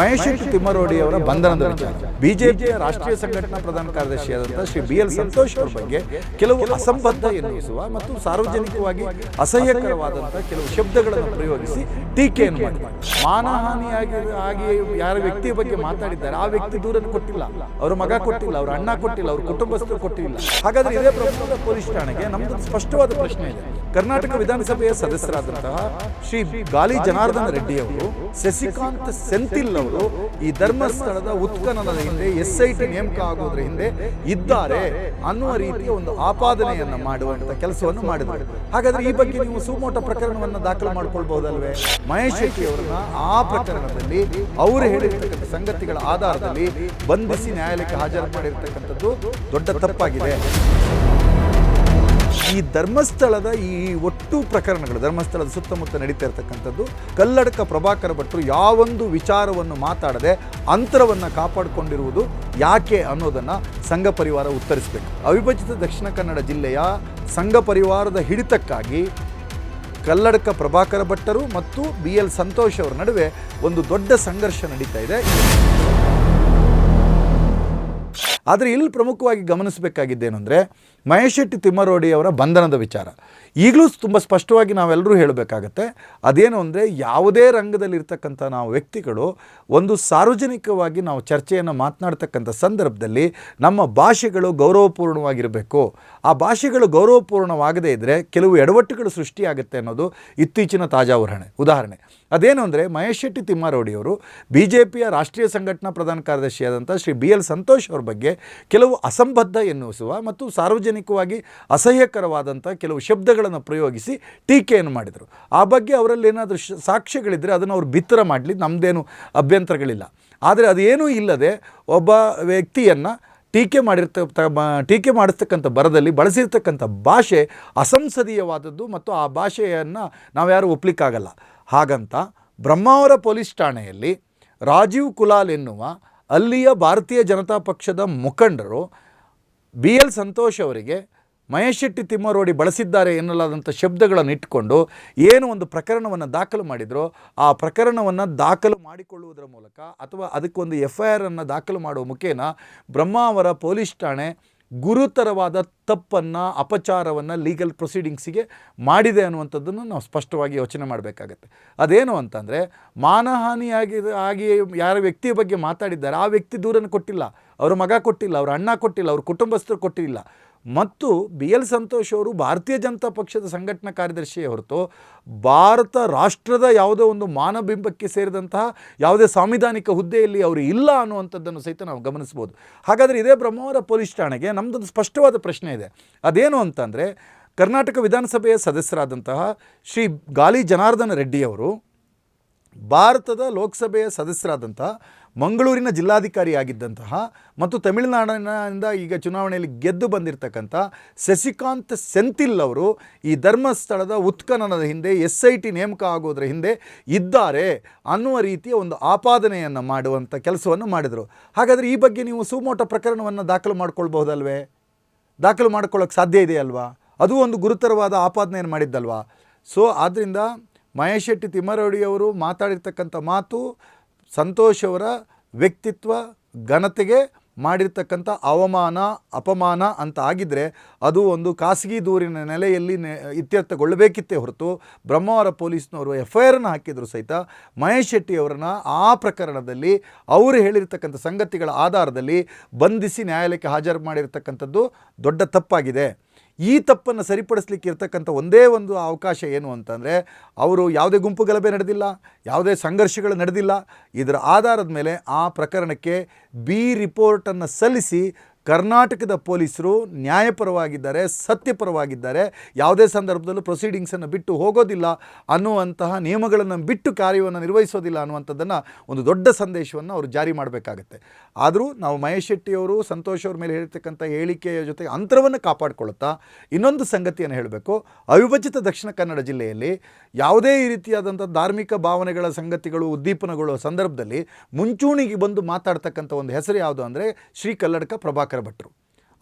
ಮಹೇಶ್ ತಿಮ್ಮರೋಡಿ ಅವರ ಬಂಧನದ ವಿಚಾರ. ಬಿಜೆಪಿ ರಾಷ್ಟ್ರೀಯ ಸಂಘಟನಾ ಪ್ರಧಾನ ಕಾರ್ಯದರ್ಶಿಯಾದಂತಹ ಶ್ರೀ ಬಿ ಎಲ್ ಸಂತೋಷ್ ಅವರ ಬಗ್ಗೆ ಕೆಲವು ಅಸಂಬದ್ಧ ಎನ್ನಿಸುವ ಮತ್ತು ಸಾರ್ವಜನಿಕವಾಗಿ ಅಸಹ್ಯಕರವಾದಂತಹ ಕೆಲವು ಶಬ್ದಗಳನ್ನು ಪ್ರಯೋಗಿಸಿ ಟೀಕೆಯನ್ನು ಮಾಡಿದ್ದಾರೆ ಮಾನಹಾನಿಯಾಗಿ ಆಗಿ ಯಾರ ವ್ಯಕ್ತಿಯ ಬಗ್ಗೆ ಮಾತಾಡಿದ್ದಾರೆ, ಆ ವ್ಯಕ್ತಿ ದೂರನ್ನು ಕೊಟ್ಟಿಲ್ಲ. ಅವರ ಮಗ ಕೊಟ್ಟಿಲ್ಲ, ಅವರ ಅಣ್ಣ ಕೊಟ್ಟಿಲ್ಲ, ಅವ್ರ ಕುಟುಂಬಸ್ಥರು ಕೊಟ್ಟಿಲ್ಲ. ಹಾಗಾದ್ರೆ ಇದೇ ಪ್ರಮುಖ ಪೊಲೀಸ್ ಠಾಣೆಗೆ ನಮ್ದು ಸ್ಪಷ್ಟವಾದ ಪ್ರಶ್ನೆ ಇದೆ. ಕರ್ನಾಟಕ ವಿಧಾನಸಭೆಯ ಸದಸ್ಯರಾದಂತಹ ಶ್ರೀ ಗಾಲಿ ಜನಾರ್ದನ ರೆಡ್ಡಿ ಅವರು ಶಶಿಕಾಂತ್ ಸೆಂಥಿಲ್ ಅವರು ಈ ಧರ್ಮಸ್ಥಳದ ಉತ್ಖನನದ ಹಿಂದೆ ಎಸ್ ಐ ಟಿ ನೇಮಕ ಆಗೋದ್ರ ಹಿಂದೆ ಇದ್ದಾರೆ ಅನ್ನುವ ರೀತಿಯ ಒಂದು ಆಪಾದನೆಯನ್ನ ಮಾಡುವಂತ ಕೆಲಸವನ್ನು ಮಾಡಿದ್ದಾರೆ ಹಾಗಾದ್ರೆ ಈ ಬಗ್ಗೆ ನೀವು ಸುಮೋಟ ಪ್ರಕರಣವನ್ನು ದಾಖಲು ಮಾಡ್ಕೊಳ್ಬಹುದಲ್ವೇ? ಮಹೇಶ್ ಶೆಟ್ಟಿ ಅವರನ್ನ ಆ ಪ್ರಕರಣದಲ್ಲಿ ಅವರು ಹೇಳಿರ್ತಕ್ಕಂಥ ಸಂಗತಿಗಳ ಆಧಾರದಲ್ಲಿ ಬಂಧಿಸಿ ನ್ಯಾಯಾಲಯಕ್ಕೆ ಹಾಜರು ಮಾಡಿರ್ತಕ್ಕಂಥದ್ದು ದೊಡ್ಡ ತಪ್ಪಾಗಿದೆ. ಈ ಧರ್ಮಸ್ಥಳದ ಈ ಒಟ್ಟು ಪ್ರಕರಣಗಳು, ಧರ್ಮಸ್ಥಳದ ಸುತ್ತಮುತ್ತ ನಡೀತಾ ಇರತಕ್ಕಂಥದ್ದು, ಕಲ್ಲಡಕ ಪ್ರಭಾಕರ ಭಟ್ರು ಯಾವೊಂದು ವಿಚಾರವನ್ನು ಮಾತಾಡದೆ ಅಂತರವನ್ನು ಕಾಪಾಡಿಕೊಂಡಿರುವುದು ಯಾಕೆ ಅನ್ನೋದನ್ನು ಸಂಘ ಪರಿವಾರ ಉತ್ತರಿಸಬೇಕು. ಅವಿಭಜಿತ ದಕ್ಷಿಣ ಕನ್ನಡ ಜಿಲ್ಲೆಯ ಸಂಘ ಪರಿವಾರದ ಹಿಡಿತಕ್ಕಾಗಿ ಕಲ್ಲಡಕ ಪ್ರಭಾಕರ ಭಟ್ಟರು ಮತ್ತು ಬಿ ಎಲ್ ಸಂತೋಷ್ ಅವರ ನಡುವೆ ಒಂದು ದೊಡ್ಡ ಸಂಘರ್ಷ ನಡೀತಾ ಇದೆ. ಆದರೆ ಇಲ್ಲಿ ಪ್ರಮುಖವಾಗಿ ಗಮನಿಸಬೇಕಾಗಿದ್ದೇನು ಅಂದರೆ ಮಹೇಶ್ ಶೆಟ್ಟಿ ತಿಮ್ಮರೋಡಿಯವರ ಬಂಧನದ ವಿಚಾರ. ಈಗಲೂ ತುಂಬ ಸ್ಪಷ್ಟವಾಗಿ ನಾವೆಲ್ಲರೂ ಹೇಳಬೇಕಾಗತ್ತೆ, ಅದೇನು ಅಂದರೆ ಯಾವುದೇ ರಂಗದಲ್ಲಿರ್ತಕ್ಕಂಥ ನಾವು ವ್ಯಕ್ತಿಗಳು ಒಂದು ಸಾರ್ವಜನಿಕವಾಗಿ ನಾವು ಚರ್ಚೆಯನ್ನು ಮಾತನಾಡ್ತಕ್ಕಂಥ ಸಂದರ್ಭದಲ್ಲಿ ನಮ್ಮ ಭಾಷೆಗಳು ಗೌರವಪೂರ್ಣವಾಗಿರಬೇಕು. ಆ ಭಾಷೆಗಳು ಗೌರವಪೂರ್ಣವಾಗದೇ ಇದ್ದರೆ ಕೆಲವು ಎಡವಟ್ಟುಗಳು ಸೃಷ್ಟಿಯಾಗುತ್ತೆ ಅನ್ನೋದು ಇತ್ತೀಚಿನ ತಾಜಾ ಉದಾಹರಣೆ. ಉದಾಹರಣೆ, ಅದೇನು ಅಂದರೆ ಮಹೇಶ್ ಶೆಟ್ಟಿ ತಿಮ್ಮಾರೋಡಿಯವರು ಬಿ ಜೆ ಪಿಯ ರಾಷ್ಟ್ರೀಯ ಸಂಘಟನಾ ಪ್ರಧಾನ ಕಾರ್ಯದರ್ಶಿಯಾದಂಥ ಶ್ರೀ ಬಿ ಎಲ್ ಸಂತೋಷ್ ಅವರ ಬಗ್ಗೆ ಕೆಲವು ಅಸಂಬದ್ಧ ಎನ್ನಿಸುವ ಮತ್ತು ಸಾರ್ವಜನಿಕವಾಗಿ ಅಸಹ್ಯಕರವಾದಂಥ ಕೆಲವು ಶಬ್ದಗಳನ್ನು ಪ್ರಯೋಗಿಸಿ ಟೀಕೆಯನ್ನು ಮಾಡಿದರು. ಆ ಬಗ್ಗೆ ಅವರಲ್ಲಿ ಏನಾದರೂ ಸಾಕ್ಷ್ಯಗಳಿದ್ದರೆ ಅದನ್ನು ಅವರು ಬಿತ್ತರ ಮಾಡಲಿ ನಮ್ಮದೇನು ಅಭ್ಯಂತರಗಳಿಲ್ಲ. ಆದರೆ ಅದೇನೂ ಇಲ್ಲದೆ ಒಬ್ಬ ವ್ಯಕ್ತಿಯನ್ನು ಟೀಕೆ ಮಾಡಿರ್ತ ಟೀಕೆ ಮಾಡಿಸ್ತಕ್ಕಂಥ ಬರದಲ್ಲಿ ಬಳಸಿರ್ತಕ್ಕಂಥ ಭಾಷೆ ಅಸಂಸದೀಯವಾದದ್ದು ಮತ್ತು ಆ ಭಾಷೆಯನ್ನು ನಾವ್ಯಾರು ಒಪ್ಪಲಿಕ್ಕಾಗಲ್ಲ ಹಾಗಂತ ಬ್ರಹ್ಮಾವರ ಪೊಲೀಸ್ ಠಾಣೆಯಲ್ಲಿ ರಾಜೀವ್ ಕುಲಾಲ್ ಎನ್ನುವ ಅಲ್ಲಿಯ ಭಾರತೀಯ ಜನತಾ ಪಕ್ಷದ ಮುಖಂಡರು ಬಿ ಎಲ್ ಸಂತೋಷ್ ಅವರಿಗೆ ಮಹೇಶ್ ಶೆಟ್ಟಿ ತಿಮ್ಮರೋಡಿ ಬಳಸಿದ್ದಾರೆ ಎನ್ನಲಾದಂಥ ಶಬ್ದಗಳನ್ನು ಇಟ್ಟುಕೊಂಡು ಏನು ಒಂದು ಪ್ರಕರಣವನ್ನು ದಾಖಲು ಮಾಡಿದರೋ ಆ ಪ್ರಕರಣವನ್ನು ದಾಖಲು ಮಾಡಿಕೊಳ್ಳುವುದರ ಮೂಲಕ ಅಥವಾ ಅದಕ್ಕೊಂದು ಎಫ್ ಐ ಆರನ್ನು ದಾಖಲು ಮಾಡುವ ಮುಖೇನ ಬ್ರಹ್ಮಾವರ ಪೊಲೀಸ್ ಠಾಣೆ ಗುರುತರವಾದ ತಪ್ಪನ್ನು, ಅಪಚಾರವನ್ನು ಲೀಗಲ್ ಪ್ರೊಸೀಡಿಂಗ್ಸಿಗೆ ಮಾಡಿದೆ ಅನ್ನುವಂಥದ್ದನ್ನು ನಾವು ಸ್ಪಷ್ಟವಾಗಿ ಯೋಚನೆ ಮಾಡಬೇಕಾಗತ್ತೆ. ಅದೇನು ಅಂತಂದರೆ ಮಾನಹಾನಿಯಾಗಿ ಆಗಿ ಯಾರ ವ್ಯಕ್ತಿಯ ಬಗ್ಗೆ ಮಾತಾಡಿದ್ದಾರೆ, ಆ ವ್ಯಕ್ತಿ ದೂರನ್ನು ಕೊಟ್ಟಿಲ್ಲ. ಅವರ ಮಗ ಕೊಟ್ಟಿಲ್ಲ, ಅವರ ಅಣ್ಣ ಕೊಟ್ಟಿಲ್ಲ, ಅವ್ರ ಕುಟುಂಬಸ್ಥರು ಕೊಟ್ಟಿಲ್ಲ. ಮತ್ತು ಬಿ ಎಲ್ ಸಂತೋಷ್ ಅವರು ಭಾರತೀಯ ಜನತಾ ಪಕ್ಷದ ಸಂಘಟನಾ ಕಾರ್ಯದರ್ಶಿಯೇ ಹೊರತು ಭಾರತ ರಾಷ್ಟ್ರದ ಯಾವುದೋ ಒಂದು ಮಾನಬಿಂಬಕ್ಕೆ ಸೇರಿದಂತಹ ಯಾವುದೇ ಸಾಂವಿಧಾನಿಕ ಹುದ್ದೆಯಲ್ಲಿ ಅವರು ಇಲ್ಲ ಅನ್ನುವಂಥದ್ದನ್ನು ಸಹಿತ ನಾವು ಗಮನಿಸ್ಬೋದು. ಹಾಗಾದರೆ ಇದೇ ಬ್ರಹ್ಮಾವರ ಪೊಲೀಸ್ ಠಾಣೆಗೆ ನಮ್ಮದೊಂದು ಸ್ಪಷ್ಟವಾದ ಪ್ರಶ್ನೆ ಇದೆ. ಅದೇನು ಅಂತಂದರೆ ಕರ್ನಾಟಕ ವಿಧಾನಸಭೆಯ ಸದಸ್ಯರಾದಂತಹ ಶ್ರೀ ಗಾಲಿ ಜನಾರ್ದನ ರೆಡ್ಡಿಯವರು ಭಾರತದ ಲೋಕಸಭೆಯ ಸದಸ್ಯರಾದಂತಹ ಮಂಗಳೂರಿನ ಜಿಲ್ಲಾಧಿಕಾರಿಯಾಗಿದ್ದಂತಹ ಮತ್ತು ತಮಿಳುನಾಡಿನಿಂದ ಈಗ ಚುನಾವಣೆಯಲ್ಲಿ ಗೆದ್ದು ಬಂದಿರತಕ್ಕಂಥ ಶಶಿಕಾಂತ್ ಸೆಂಥಿಲ್ ಅವರು ಈ ಧರ್ಮಸ್ಥಳದ ಉತ್ಖನನದ ಹಿಂದೆ ಎಸ್ ಐ ಟಿ ನೇಮಕ ಆಗೋದ್ರ ಹಿಂದೆ ಇದ್ದಾರೆ ಅನ್ನುವ ರೀತಿಯ ಒಂದು ಆಪಾದನೆಯನ್ನು ಮಾಡುವಂಥ ಕೆಲಸವನ್ನು ಮಾಡಿದರು. ಹಾಗಾದರೆ ಈ ಬಗ್ಗೆ ನೀವು ಸುಮೋಟ ಪ್ರಕರಣವನ್ನು ದಾಖಲು ಮಾಡ್ಕೊಳ್ಬಹುದಲ್ವೇ? ದಾಖಲು ಮಾಡ್ಕೊಳ್ಳೋಕೆ ಸಾಧ್ಯ ಇದೆಯಲ್ವಾ? ಅದು ಒಂದು ಗುರುತರವಾದ ಆಪಾದನೆಯನ್ನು ಮಾಡಿದ್ದಲ್ವಾ? ಸೊ ಆದ್ದರಿಂದ ಮಹೇಶ್ ಶೆಟ್ಟಿ ತಿಮ್ಮರೌಡಿಯವರು ಮಾತಾಡಿರ್ತಕ್ಕಂಥ ಮಾತು ಸಂತೋಷ್ ಅವರ ವ್ಯಕ್ತಿತ್ವ, ಘನತೆಗೆ ಮಾಡಿರ್ತಕ್ಕಂಥ ಅವಮಾನ, ಅಪಮಾನ ಅಂತ ಆಗಿದ್ದರೆ ಅದು ಒಂದು ಖಾಸಗಿ ದೂರಿನ ನೆಲೆಯಲ್ಲಿ ನೆ ಇತ್ಯರ್ಥಗೊಳ್ಳಬೇಕಿತ್ತೇ ಹೊರತು ಬ್ರಹ್ಮಾವರ ಪೊಲೀಸ್ನವರು ಎಫ್ ಐ ಆರನ್ನು ಹಾಕಿದ್ರು ಸಹಿತ ಮಹೇಶ್ ಶೆಟ್ಟಿ ಅವರನ್ನು ಆ ಪ್ರಕರಣದಲ್ಲಿ ಅವರು ಹೇಳಿರ್ತಕ್ಕಂಥ ಸಂಗತಿಗಳ ಆಧಾರದಲ್ಲಿ ಬಂಧಿಸಿ ನ್ಯಾಯಾಲಯಕ್ಕೆ ಹಾಜರು ಮಾಡಿರ್ತಕ್ಕಂಥದ್ದು ದೊಡ್ಡ ತಪ್ಪಾಗಿದೆ. ಈ ತಪ್ಪನ್ನು ಸರಿಪಡಿಸ್ಲಿಕ್ಕೆ ಇರ್ತಕ್ಕಂಥ ಒಂದೇ ಒಂದು ಅವಕಾಶ ಏನು ಅಂತಂದರೆ, ಅವರು ಯಾವುದೇ ಗುಂಪು ಗಲಭೆ ನಡೆದಿಲ್ಲ, ಯಾವುದೇ ಸಂಘರ್ಷಗಳು ನಡೆದಿಲ್ಲ. ಇದರ ಆಧಾರದ ಮೇಲೆ ಆ ಪ್ರಕರಣಕ್ಕೆ ಬಿ ರಿಪೋರ್ಟನ್ನು ಸಲ್ಲಿಸಿ ಕರ್ನಾಟಕದ ಪೊಲೀಸರು ನ್ಯಾಯಪರವಾಗಿದ್ದಾರೆ, ಸತ್ಯಪರವಾಗಿದ್ದಾರೆ. ಯಾವುದೇ ಸಂದರ್ಭದಲ್ಲೂ ಪ್ರೊಸೀಡಿಂಗ್ಸನ್ನು ಬಿಟ್ಟು ಹೋಗೋದಿಲ್ಲ ಅನ್ನುವಂತಹ ನಿಯಮಗಳನ್ನು ಬಿಟ್ಟು ಕಾರ್ಯವನ್ನು ನಿರ್ವಹಿಸೋದಿಲ್ಲ ಅನ್ನುವಂಥದ್ದನ್ನು ಒಂದು ದೊಡ್ಡ ಸಂದೇಶವನ್ನು ಅವರು ಜಾರಿ ಮಾಡಬೇಕಾಗತ್ತೆ. ಆದರೂ ನಾವು ಮಹೇಶ್ ಶೆಟ್ಟಿಯವರು ಸಂತೋಷ್ ಅವ್ರ ಮೇಲೆ ಹೇಳಿರ್ತಕ್ಕಂಥ ಹೇಳಿಕೆಯ ಜೊತೆ ಅಂತರವನ್ನು ಕಾಪಾಡಿಕೊಳ್ಳುತ್ತಾ ಇನ್ನೊಂದು ಸಂಗತಿಯನ್ನು ಹೇಳಬೇಕು. ಅವಿಭಜಿತ ದಕ್ಷಿಣ ಕನ್ನಡ ಜಿಲ್ಲೆಯಲ್ಲಿ ಯಾವುದೇ ರೀತಿಯಾದಂಥ ಧಾರ್ಮಿಕ ಭಾವನೆಗಳ ಸಂಗತಿಗಳು, ಉದ್ದೀಪನಗಳು ಸಂದರ್ಭದಲ್ಲಿ ಮುಂಚೂಣಿಗೆ ಬಂದು ಮಾತಾಡ್ತಕ್ಕಂಥ ಒಂದು ಹೆಸರು ಯಾವುದು ಅಂದರೆ ಶ್ರೀ ಕಲ್ಲಡ್ಕ ಪ್ರಭಾಕರ. ಭಟ್ರು.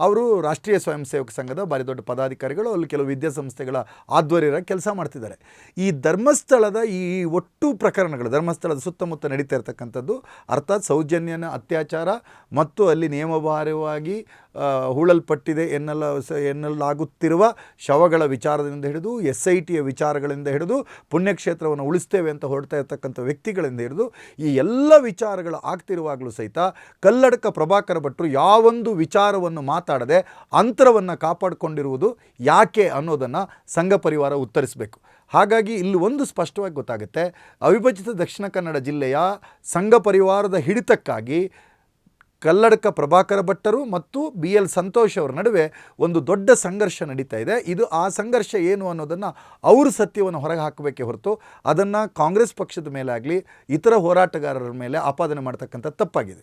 ಅವರು ರಾಷ್ಟ್ರೀಯ ಸ್ವಯಂ ಸೇವಕ ಸಂಘದ ಭಾರಿ ದೊಡ್ಡ ಪದಾಧಿಕಾರಿಗಳು ಅಲ್ಲಿ ಕೆಲವು ವಿದ್ಯಾಸಂಸ್ಥೆಗಳ ಆಧ್ವರ್ಯರ ಕೆಲಸ ಮಾಡ್ತಿದ್ದಾರೆ. ಈ ಧರ್ಮಸ್ಥಳದ ಈ ಒಟ್ಟು ಪ್ರಕರಣಗಳು ಧರ್ಮಸ್ಥಳದ ಸುತ್ತಮುತ್ತ ನಡೀತಾ ಇರತಕ್ಕಂಥದ್ದು ಅರ್ಥಾತ್ ಸೌಜನ್ಯನ ಅತ್ಯಾಚಾರ ಮತ್ತು ಅಲ್ಲಿ ನಿಯಮಬಾಹಿರವಾಗಿ ಆ, ಹೂಳಲ್ಪಟ್ಟಿದೆ ಎನ್ನಲ ಎನ್ನಲಾಗುತ್ತಿರುವ ಶವಗಳ ವಿಚಾರದಿಂದ ಹಿಡಿದು ಎಸ್ ಐ ಟಿಯ ವಿಚಾರಗಳಿಂದ ಹಿಡಿದು, ಪುಣ್ಯಕ್ಷೇತ್ರವನ್ನು ಉಳಿಸ್ತೇವೆ ಅಂತ ಹೊರಡ್ತಾ ಇರ್ತಕ್ಕಂಥ ವ್ಯಕ್ತಿಗಳಿಂದ ಹಿಡಿದು, ಈ ಎಲ್ಲ ವಿಚಾರಗಳು ಆಗ್ತಿರುವಾಗಲೂ ಸಹಿತ ಕಲ್ಲಡಕ ಪ್ರಭಾಕರ ಭಟ್ರು ಯಾವೊಂದು ವಿಚಾರವನ್ನು ಮಾತಾಡದೆ ಅಂತರವನ್ನು ಕಾಪಾಡಿಕೊಂಡಿರುವುದು ಯಾಕೆ ಅನ್ನೋದನ್ನು ಸಂಘ ಪರಿವಾರ ಉತ್ತರಿಸಬೇಕು. ಹಾಗಾಗಿ ಇಲ್ಲಿ ಒಂದು ಸ್ಪಷ್ಟವಾಗಿ ಗೊತ್ತಾಗುತ್ತೆ. ಅವಿಭಜಿತ ದಕ್ಷಿಣ ಕನ್ನಡ ಜಿಲ್ಲೆಯ ಸಂಘ ಪರಿವಾರದ ಹಿಡಿತಕ್ಕಾಗಿ ಕಲ್ಲಡಕ ಪ್ರಭಾಕರ ಭಟ್ಟರು ಮತ್ತು ಬಿ ಎಲ್ ಸಂತೋಷ್ ಅವರ ನಡುವೆ ಒಂದು ದೊಡ್ಡ ಸಂಘರ್ಷ ನಡೀತಾ ಇದೆ. ಇದು ಆ ಸಂಘರ್ಷ ಏನು ಅನ್ನೋದನ್ನು ಅವರು ಸತ್ಯವನ್ನು ಹೊರಗೆ ಹಾಕಬೇಕೇ ಹೊರತು ಅದನ್ನು ಕಾಂಗ್ರೆಸ್ ಪಕ್ಷದ ಮೇಲಾಗಲಿ ಇತರ ಹೋರಾಟಗಾರರ ಮೇಲೆ ಆಪಾದನೆ ಮಾಡ್ತಕ್ಕಂಥ ತಪ್ಪಾಗಿದೆ.